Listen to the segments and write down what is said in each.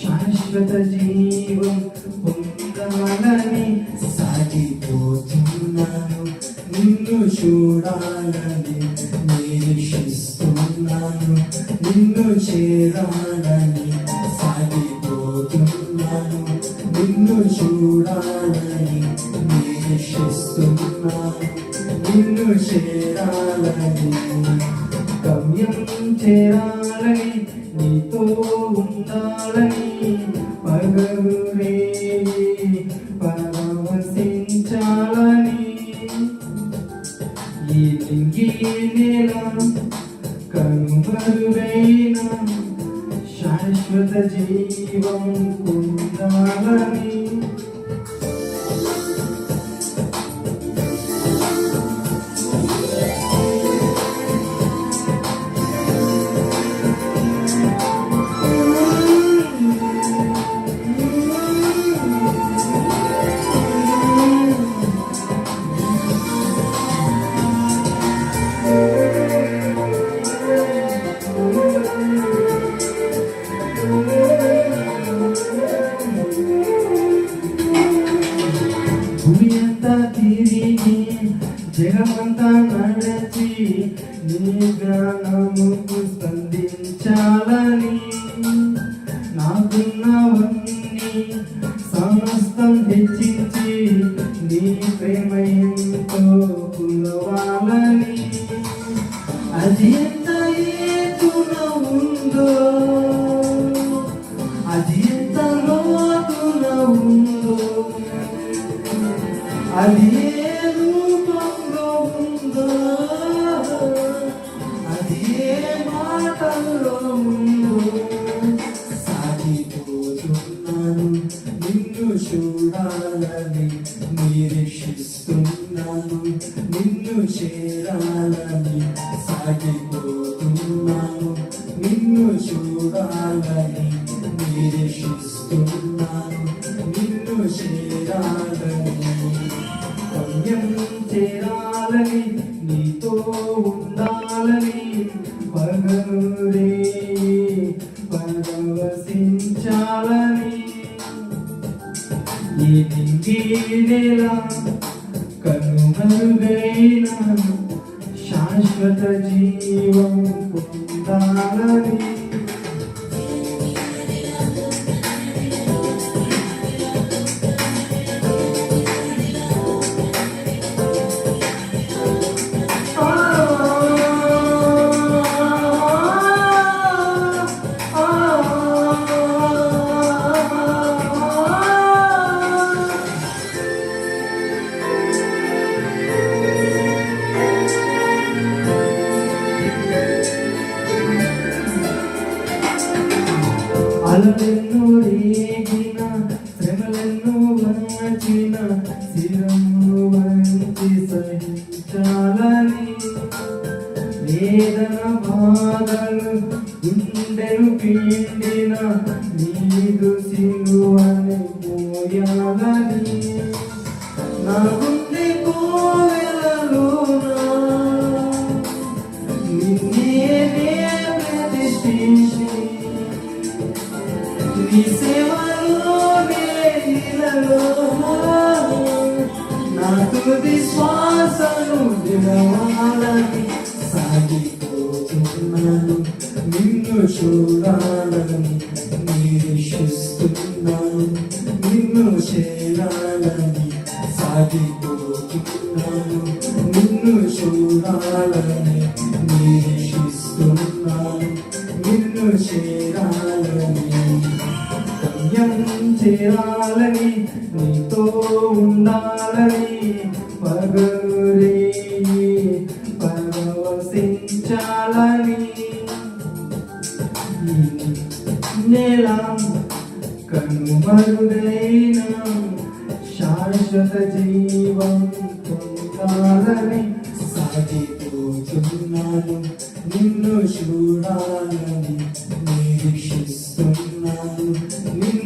శాశ్వత జీవం పొందాలని సాగిపోతున్నాను. నిన్ను చూడాలని నిరీక్షిస్తున్నాను నిన్ను చేరాలి నిన్ను చూడాలని నిరీక్షిస్తున్నాను నిన్ను చేరాలని గమ్యం చేరాలని నీతో ఉండాలని పగరురే పరవశించాలని. ఈ లింగి నేల కనుమరువైనా శాశ్వత జీవం పొందాలని అంతా నడచి నీ జ్ఞానముకు స్పందించాలని నాకున్నవన్నీ సమస్తం హెచ్చించి నీ ప్రేమయంతో కులవాలని. అది ఎంత ఏతున ఉందో అది ఎంత లోతున ఉందో అది అది ఏ మాటల్లో ఉందో సాగిపోతున్నాను నిన్ను చూడాలని నిరీక్షిస్తున్నాను నిన్ను చేరాలని సాగిపోతున్నాను నిన్ను చూడాలని నిరీక్షిస్తున్నాను నిన్ను చేరాలని నింగి నెల కనుమరుగైన శాశ్వత జీవం పొందాలని రేగిన శ్రమలెన్నో వచ్చిన శిరము వంచి సహించాలని వేదన బాధలు గుండెలు పిండిన నీదు సిలువని నా నీ సేవలోనే సాగిపోతున్నాను. నిన్ను చూడాలని నిరీక్షిస్తున్నాను. నిన్ను చేరాలని సాగిపోతున్నాను. నిన్ను చూడాలని నిరీక్షిస్తున్నాను చేరాలని నీతో ఉండాలని పగరే పరవశించాలని. ఈ నేల కనుమరుగైన శాశ్వత జీవం పొందాలని సాగిపోతున్నాను. నిన్ను చూడాలని నిరీక్షిస్తున్నాను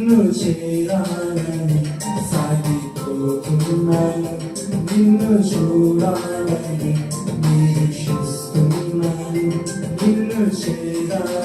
నిన్ను చేరాలని సాగిపోతున్నాను నిన్ను చూడాలని నిరీక్షిస్తున్నాను నిన్ను చేరాలని